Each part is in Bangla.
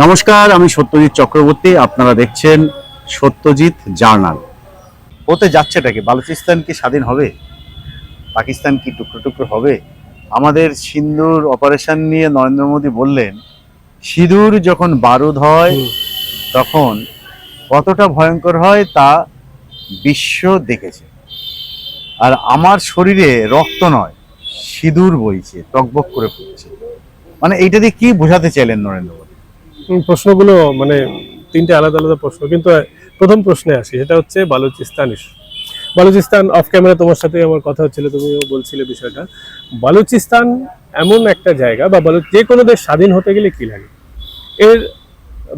নমস্কার আমি সত্যজিৎ চক্রবর্তী আপনারা দেখছেন সত্যজিৎ জার্নাল। হতে যাচ্ছেটা কি বালুচিস্তান কি স্বাধীন হবে? পাকিস্তান কি টুকরো টুকরো হবে? আমাদের সিন্দুর অপারেশন নিয়ে নরেন্দ্র মোদী বললেন সিঁদুর যখন বারুদ হয় তখন কতটা ভয়ঙ্কর হয় তা বিশ্ব দেখেছে। আর আমার শরীরে রক্ত নয় সিঁদুর বইছে টকবক করে পড়ছে। মানে এইটা দিয়ে কি বোঝাতে চাইলেন নরেন্দ্র মোদী? প্রশ্নগুলো মানে তিনটে আলাদা আলাদা প্রশ্ন, কিন্তু প্রথম প্রশ্নে আসি, সেটা হচ্ছে Balochistan issue Balochistan off camera তোমার সাথে আমার কথা হচ্ছিল, তুমিও বলছিলে বিষয়টা। বালুচিস্তান এমন একটা জায়গা, বা বালু যে কোনো দেশ স্বাধীন হতে গেলে কি লাগে? এর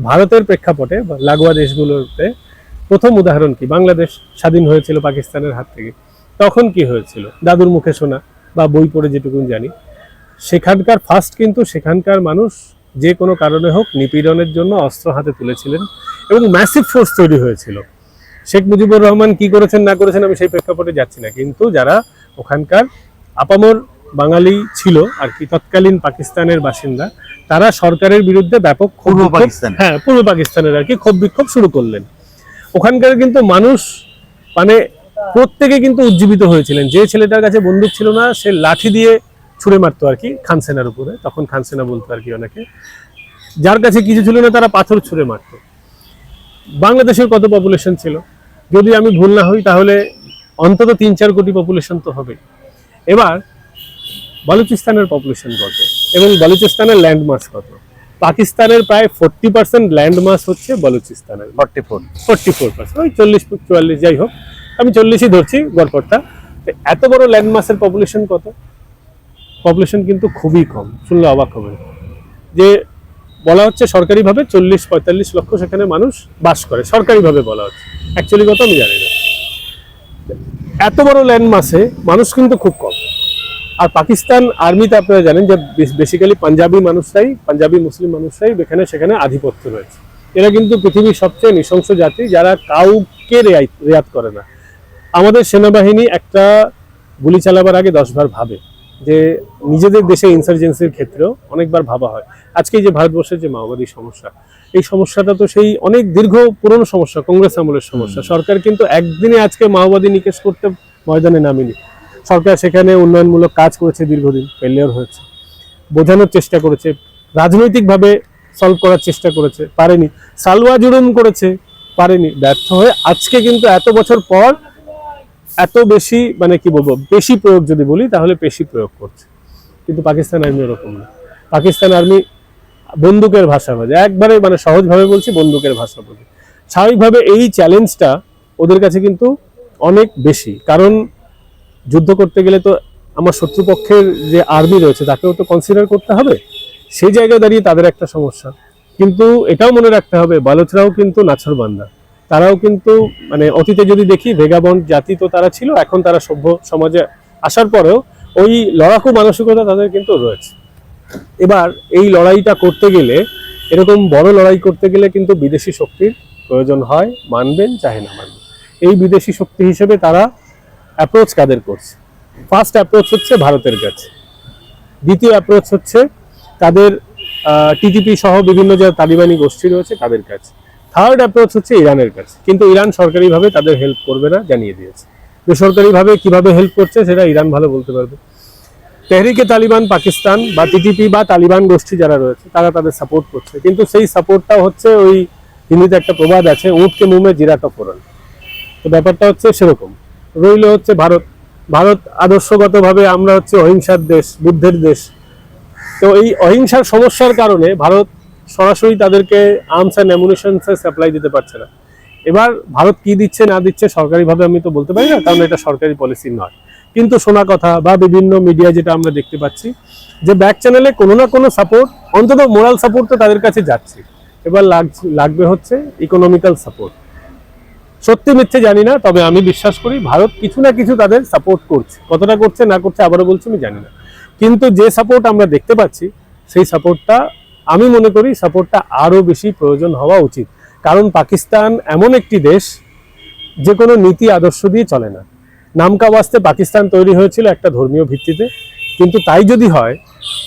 ভারতের প্রেক্ষাপটে বা লাগোয়া দেশগুলোতে প্রথম উদাহরণ কি? বাংলাদেশ স্বাধীন হয়েছিল পাকিস্তানের হাত থেকে। তখন কি হয়েছিল? দাদুর মুখে শোনা, বা বই পড়ে যেটুকু জানি। সেখানকার ফার্স্ট কিন্তু সেখানকার মানুষ যে কোনো কারণে হোক নিপীড়নের জন্য অস্ত্র হাতে তুলেছিলেন এবং ম্যাসিভ ফোর্স তৈরি হয়েছিল। শেখ মুজিবুর রহমান কি করেছেন না করেছেন আমি সেই প্রেক্ষাপটে যাচ্ছি না। কিন্তু যারা ওখানকার আপামর বাঙালি ছিল আর কি তৎকালীন পাকিস্তানের বাসিন্দা তারা সরকারের বিরুদ্ধে ব্যাপক ক্ষোভ পূর্ব পাকিস্তান হ্যাঁ পূর্ব পাকিস্তানের আর কি ক্ষোভ বিক্ষোভ শুরু করলেন। ওখানকার কিন্তু মানুষ মানে প্রত্যেকে কিন্তু উজ্জীবিত হয়েছিলেন। যে ছেলেটার কাছে বন্দুক ছিল না সে লাঠি দিয়ে ছুঁড়ে মারতো আর কি খানসেনার উপরে। তখন খানসেনা বলতো আর কি অনেকে যার কাছে কিছু ছিল না তারা পাথর ছুঁড়ে মারতো। বাংলাদেশের কত পপুলেশন ছিল? যদি আমি ভুল না হই তাহলে অন্তত তিন চার কোটি পপুলেশন তো হবে এবার বালুচিস্তানের পপুলেশন কত? এবং বালুচিস্তানের ল্যান্ডমাস কত? পাকিস্তানের প্রায় ফোরটি পার্সেন্ট ল্যান্ডমাস হচ্ছে বালুচিস্তানের। Forty four forty four percent ওই চল্লিশ চুয়াল্লিশ যাই হোক। আমি চল্লিশই ধরছি গড়পড়টা তো এত বড় ল্যান্ডমাসের পপুলেশন কত? পপুলেশন কিন্তু খুবই কম, শুনলে অবাক হবে। যে বলা হচ্ছে সরকারিভাবে চল্লিশ পঁয়তাল্লিশ লক্ষ সেখানে মানুষ বাস করে, সরকারিভাবে বলা হচ্ছে। অ্যাকচুয়ালি কথা আমি জানি না। এত বড় ল্যান্ডমাসে মানুষ কিন্তু খুব কম। আর পাকিস্তান আর্মিতে আপনারা জানেন যে বেসিক্যালি পাঞ্জাবি মানুষরাই, পাঞ্জাবি মুসলিম মানুষরাই এখানে, সেখানে আধিপত্য রয়েছে। এরা কিন্তু পৃথিবীর সবচেয়ে নৃশংস জাতি, যারা কাউকে রেয়াত করে না। আমাদের সেনাবাহিনী একটা গুলি চালাবার আগে দশবার ভাবে। যে নিজেদের দেশে ইনসার্জেন্সির ক্ষেত্রেও অনেকবার ভাবা হয়। আজকে যে ভারতবর্ষের যে মাওবাদী সমস্যা এই সমস্যাটা তো সেই অনেক দীর্ঘ পুরনো সমস্যা কংগ্রেস আমলের সমস্যা। সরকার কিন্তু একদিনে আজকে মাওবাদী নিকেশ করতে ময়দানে নামেনি। সরকার সেখানে উন্নয়নমূলক কাজ করেছে দীর্ঘদিন ফেলিওর হয়েছে। বোঝানোর চেষ্টা করেছে রাজনৈতিকভাবে সলভ করার চেষ্টা করেছে পারেনি। সালওয়া জুলুম করেছে পারেনি। ব্যর্থ হয়ে আজকে কিন্তু এত বছর পর এত বেশি মানে কি বলব, বেশি প্রয়োগ যদি বলি, তাহলে বেশি প্রয়োগ করছে। কিন্তু পাকিস্তান আর্মি ওরকম না। পাকিস্তান আর্মি বন্দুকের ভাষা বোঝে। একবারে মানে সহজভাবে বলছি, বন্দুকের ভাষা বোঝে। স্বাভাবিকভাবে এই চ্যালেঞ্জটা ওদের কাছে কিন্তু অনেক বেশি। কারণ যুদ্ধ করতে গেলে তো আমার শত্রুপক্ষের যে আর্মি রয়েছে, তাকেও তো কনসিডার করতে হবে। সেই জায়গায় দাঁড়িয়ে তাদের একটা সমস্যা। কিন্তু এটাও মনে রাখতে হবে, বালোচরাও কিন্তু নাছরবান্দা তারাও কিন্তু মানে অতীতে যদি দেখি, ভেগাবন্ড জাতি তো তারা ছিল, এখন তারা সভ্য সমাজে আসার পরেও ওই লড়াকু মানসিকতা তাদের কিন্তু রয়েছে। এবার এই লড়াইটা করতে গেলে, এরকম বড় লড়াই করতে গেলে কিন্তু বিদেশি শক্তির প্রয়োজন হয়, মানবেন চাহে না মানবেন। এই বিদেশি শক্তি হিসেবে তারা অ্যাপ্রোচ কাদের করছে? ফার্স্ট অ্যাপ্রোচ হচ্ছে ভারতের কাছে। দ্বিতীয় অ্যাপ্রোচ হচ্ছে তাদের টিটিপি সহ বিভিন্ন যে তালিবানি গোষ্ঠী রয়েছে তাদের কাছে। থার্ড অ্যাপ্রোচ হচ্ছে ইরানের কাছে। কিন্তু ইরান সরকারিভাবে তাদের হেল্প করবে না, জানিয়ে দিয়েছে। বেসরকারিভাবে কীভাবে হেল্প করছে, সেটা ইরান ভালো বলতে পারবে। তেহরিকে তালিবান, পাকিস্তান বা টিটিপি বা তালিবান গোষ্ঠী যারা রয়েছে, তারা তাদের সাপোর্ট করছে। কিন্তু সেই সাপোর্টটা হচ্ছে ওই হিন্দিতে একটা প্রবাদ আছে উঁটকে মুমে জিরাটা ফোরন। তো ব্যাপারটা হচ্ছে সেরকম। রইল হচ্ছে ভারত। ভারত আদর্শগতভাবে আমরা হচ্ছে অহিংসার দেশ, বুদ্ধের দেশ। তো এই অহিংসার সমস্যার কারণে ভারত সরাসরি তাদেরকে আর্মস অ্যান্ড অ্যামুনিশনস সাপ্লাই দিতে পারছে না। এবার ভারত কি দিচ্ছে না দিচ্ছে সরকারিভাবে আমি তো বলতে পারি না, কারণ এটা সরকারি পলিসি নয়। কিন্তু শোনা কথা বা বিভিন্ন মিডিয়া যেটা আমরা দেখতে পাচ্ছি, যে ব্যাক চ্যানেলে কোনো না কোনো সাপোর্ট অন্তত মোরাল সাপোর্ট তো তাদের কাছে যাচ্ছে। এবার লাগ- লাগবে হচ্ছে ইকোনমিক্যাল সাপোর্ট সত্যি মিথ্যে জানি না, তবে আমি বিশ্বাস করি ভারত কিছু না কিছু তাদের সাপোর্ট করছে। কতটা করছে, না করছে আবারও বলছি, আমি জানি না। কিন্তু যে সাপোর্ট আমরা দেখতে পাচ্ছি, সেই সাপোর্টটা আমি মনে করি সাপোর্টটা আরও বেশি প্রয়োজন হওয়া উচিত। কারণ পাকিস্তান এমন একটি দেশ যে কোনো নীতি আদর্শ দিয়ে চলে না। নামকা বাস্তে পাকিস্তান তৈরি হয়েছিল একটা ধর্মীয় ভিত্তিতে। কিন্তু তাই যদি হয়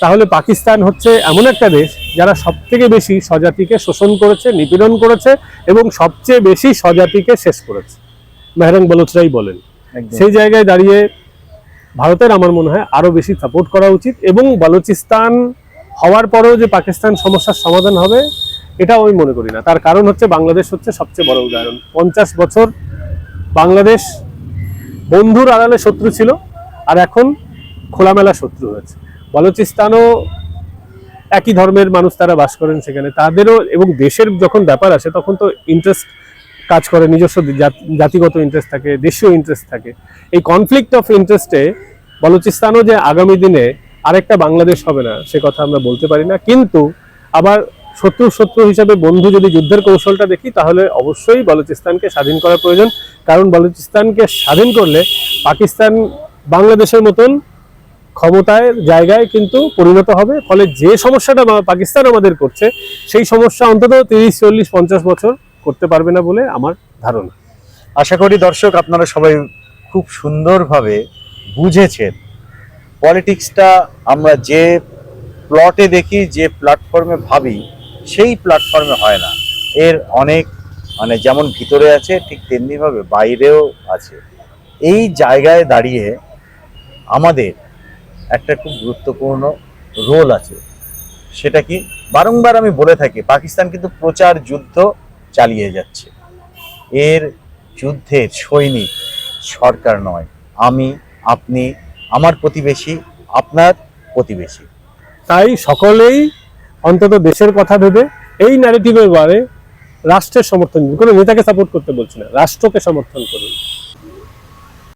তাহলে পাকিস্তান হচ্ছে এমন একটা দেশ যারা সব থেকে বেশি স্বজাতিকে শোষণ করেছে নিপীড়ন করেছে এবং সবচেয়ে বেশি স্বজাতিকে শেষ করেছে। মেহরং বলোচরাই বলেন সেই জায়গায় দাঁড়িয়ে ভারতের আমার মনে হয় আরও বেশি সাপোর্ট করা উচিত এবং বালুচিস্তান হওয়ার পরেও যে পাকিস্তান সমস্যার সমাধান হবে এটাও আমি মনে করি না। তার কারণ হচ্ছে বাংলাদেশ হচ্ছে সবচেয়ে বড় উদাহরণ। পঞ্চাশ বছর বাংলাদেশ বন্ধুর আড়ালে শত্রু ছিল, আর এখন খোলামেলা শত্রু হয়েছে। বালুচিস্তানও একই ধর্মের মানুষ তারা বাস করেন সেখানে। তাদেরও এবং দেশের যখন ব্যাপার আসে, তখন তো ইন্টারেস্ট কাজ করে, নিজস্ব জাত- জাতিগত ইন্টারেস্ট থাকে, দেশীয় ইন্টারেস্ট থাকে। এই কনফ্লিক্ট অফ ইন্টারেস্টে বলুচিস্তানও যে আগামী দিনে আরেকটা বাংলাদেশ হবে না, সে কথা আমরা বলতে পারি না। কিন্তু আবার শত্রু শত্রু হিসাবে বন্ধু যদি যুদ্ধের কৌশলটা দেখি, তাহলে অবশ্যই বলুচিস্তানকে স্বাধীন করা প্রয়োজন। কারণ বলুচিস্তানকে স্বাধীন করলে পাকিস্তান বাংলাদেশের মতন ক্ষমতায় জায়গায় কিন্তু পরিণত হবে। ফলে যে সমস্যাটা পাকিস্তান আমাদের করছে, সেই সমস্যা অন্তত তিরিশ, চল্লিশ, পঞ্চাশ বছর করতে পারবে না বলে আমার ধারণা। আশা করি দর্শক আপনারা সবাই খুব সুন্দরভাবে বুঝেছেন পলিটিক্সটা আমরা যে প্লটে দেখি, যে প্ল্যাটফর্মে ভাবি, সেই প্ল্যাটফর্মে হয় না। এর অনেক মানে যেমন ভিতরে আছে, ঠিক তেমনিভাবে বাইরেও আছে। এই জায়গায় দাঁড়িয়ে আমাদের একটা খুব গুরুত্বপূর্ণ রোল আছে। সেটা কি? বারংবার আমি বলে থাকি, পাকিস্তান কিন্তু প্রচার যুদ্ধ চালিয়ে যাচ্ছে। এর যুদ্ধের সৈনিক সরকার নয়, আমি, আপনি আমার প্রতিবেশী, আপনার প্রতিবেশী। তাই সকলেই অন্তত দেশের কথা ভেবে এই ন্যারেটিভের বারে রাষ্ট্রের সমর্থন, কোনো নেতাকে সাপোর্ট করতে বলছি না, রাষ্ট্রকে সমর্থন করুন।